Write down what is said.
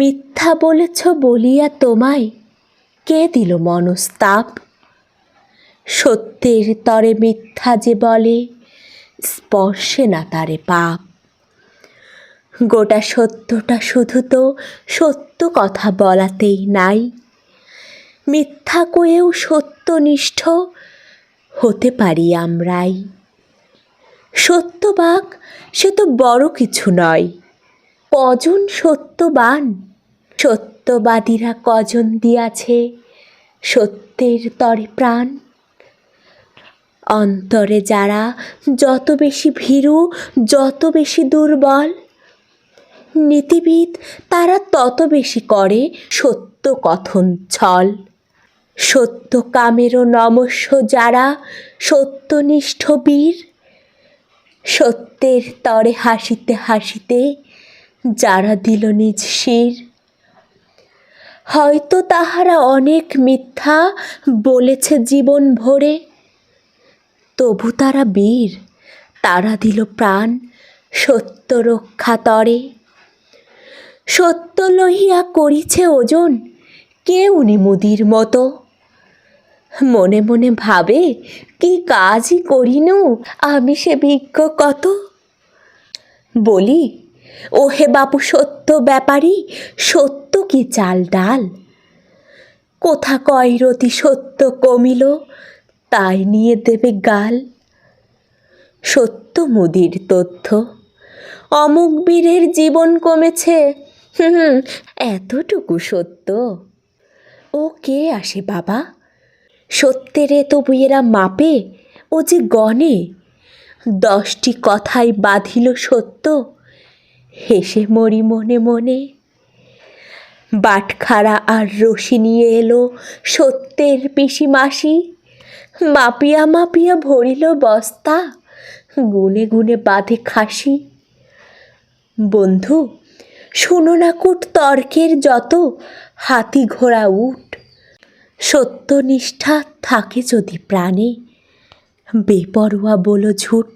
মিথ্যা বলেছ বলিয়া তোমায় কে দিল মনস্তাপ? সত্যের তরে মিথ্যা যে বলে, স্পর্শে না তারে পাপ। গোটা সত্যটা শুধু তো সত্য কথা বলাতেই নাই। মিথ্যা কয়েও সত্যনিষ্ঠ হতে পারি আমরাই। সত্যবাক সে তো বড় কিছু নয় কজন সত্যবান। সত্যবাদীরা কজন দিয়াছে সত্যের তরে প্রাণ? অন্তরে যারা যত বেশি ভীরু, যত বেশি দুর্বল, নীতিবিদ তারা তত বেশি করে সত্য কথন ছল। সত্য কামেরও নমস্য যারা সত্যনিষ্ঠ বীর, সত্যের তরে হাসিতে হাসিতে যারা দিল নিজ শির হয়তো তাহারা অনেক মিথ্যা বলেছে জীবন ভরে তবু তারা বীর, তারা দিল প্রাণ সত্য রক্ষা তরে। সত্য লহিয়া করিছে ওজন কে উনি মুদির মতো। মনে মনে ভাবে, কি কাজই করিনু? আমি সে বিজ্ঞ কত? বলি ও হে বাপু, সত্য ব্যাপারী, সত্য কি চাল ডাল কোথা কয়রতি সত্য কমিল, তাই নিয়ে দেবে গাল। সত্য মুদির তথ্য, অমুক বীরের জীবন কমেছে হুম, এতটুকু সত্য। ও কে আসে বাবা? সত্যের এ তবু এরা মাপে, ও যে গণে। দশটি কথাই বাঁধিল সত্য হেসে মরি মনে মনে। বাটখারা আর রশি নিয়ে এলো সত্যের পিসি মাসি মাপিয়া মাপিয়া ভরিল বস্তা, গুনে গুনে বাঁধে খাসি। বন্ধু, শোনো না কুট তর্কের যত, হাতি ঘোড়া উঠ সত্যনিষ্ঠা থাকে যদি প্রাণে, বেপরোয়া বলো ঝুট।